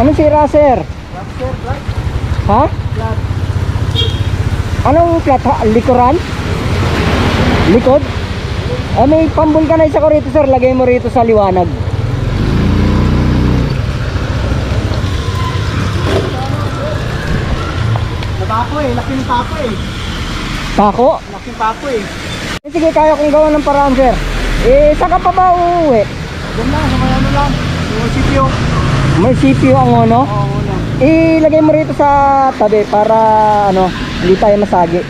Anong sira, sir? Lobster, black, Ha? black. Anong flat ha? Likuran? Likod? Ah, may pambulkanize ako rito, sir. Lagay mo rito sa liwanag. Napapo eh, laking papo eh. Pako? Laking papo eh. Eh, Sige, kaya kong gawa ng paraan, sir. Eh, saan ka pa ba uuwi? Doon lang, sa may ano lang. Yung CPU. May CPU ang uno. Oo. Ilagay mo rito sa tabi para ano, hindi tayo masagi.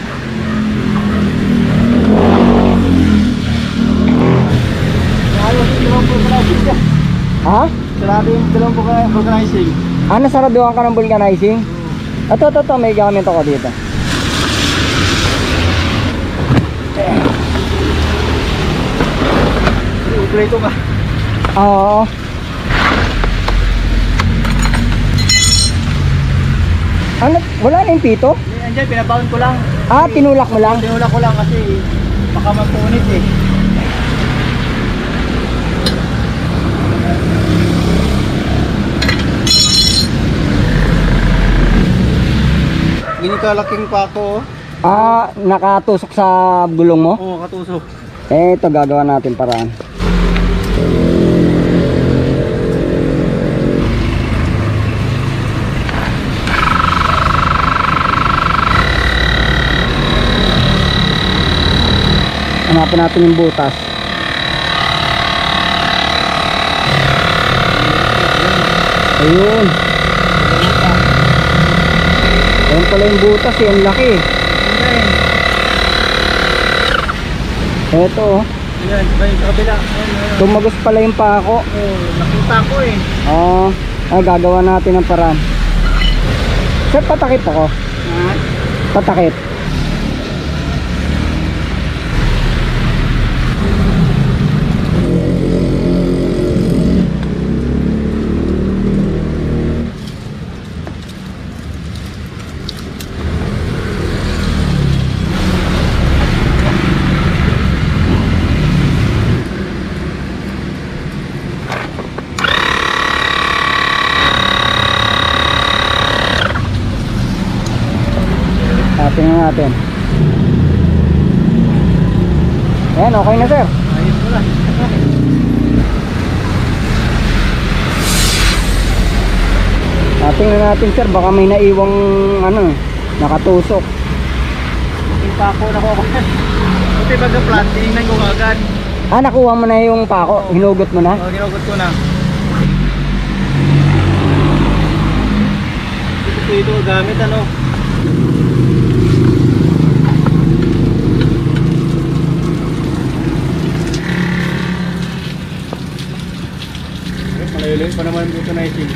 Ha? Sarado yung dalawang vulca- vulcanizing. Ah, nasaraduhan ka ng vulcanizing? Ito, ito, ito, may gamit ako dito. Uplay ko ba? Oo. Ano, wala na yung pito? Hindi, pinabaon ko lang. Ah, tinulak mo lang? Tinulak ko lang kasi baka magpunit eh. Ganito kalaking pako. Ah, nakatusok sa gulong mo? Oo, katusok. Eh, ito gagawa natin paraan. Hanapin natin yung butas. Ayun. Ayun pala yung butas eh, ang laki. Ito oh. Ayan, ba yung kabila? Tumagos pala yung pako. Oo, laking pako eh. Oo. ay, gagawa natin ng paraan. Sir, patakip ako. Ha? Patakip. Atin na natin. Ayan, okay na sir. Ayos mo lang. Atin na natin sir, baka may naiwang ano, nakatusok. Laking pako na ko. Buti plant, tinignan ko agad. Ah, nakuha mo na yung pako, hinugot mo na. Oo, ginugot ko na. Ito ito gamit ano. Malayo pa naman dito na isin.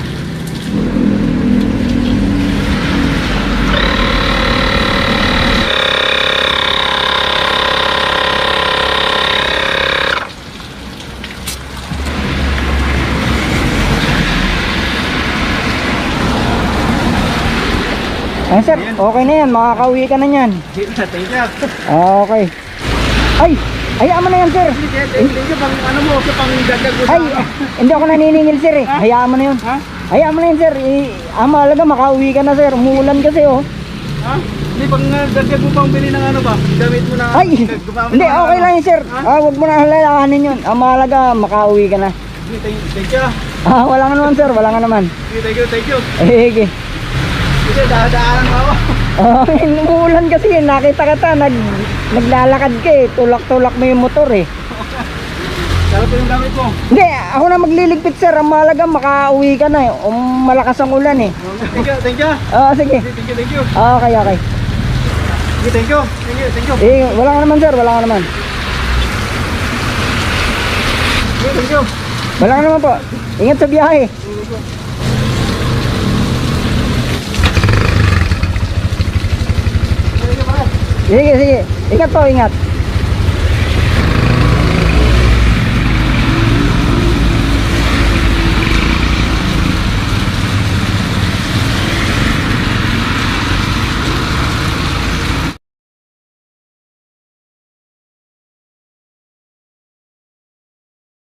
Ay sir, okay na yan, makakauwi ka na yan. You. Okay. Ay, hayaan mo na yan sir. Thank you pang ano mo, sa pang dagdag Ay, hindi ako naniningil sir eh. Hayaan mo na yun. Ha? Hayaan mo na yun sir. Eh, ang mahalaga makauwi ka na sir. Umuulan kasi oh. Ha? Hindi pang uh, dagdag mo pang bili ng ano ba? Gamit mo na. Ay, hindi, okay ano. lang yun sir. Ha? Ah, wag mo na halalahanin yun. Ang mahalaga, makauwi ka na. Thank thank you. Ah, wala nga naman sir, wala nga naman. Thank you, thank you. Eh, sige. Sige, dahan-dahanan mo ako. Oh, umuulan kasi, nakita kita, nag, naglalakad ka eh. Tulak-tulak mo yung motor eh. Sarap yung gamit mo. Hindi, ako na magliligpit sir. Ang mahalaga, makauwi ka na eh. Um, malakas ang ulan eh. Thank you, thank you. Ah, sige. Thank you, thank you. Ah, okay, okay. Thank you. Thank you, thank you. Eh, wala nga naman sir, wala nga naman. Thank you. Wala nga naman po. Ingat sa biyahe. Thank you, Sige, sige. Ingat po, ingat.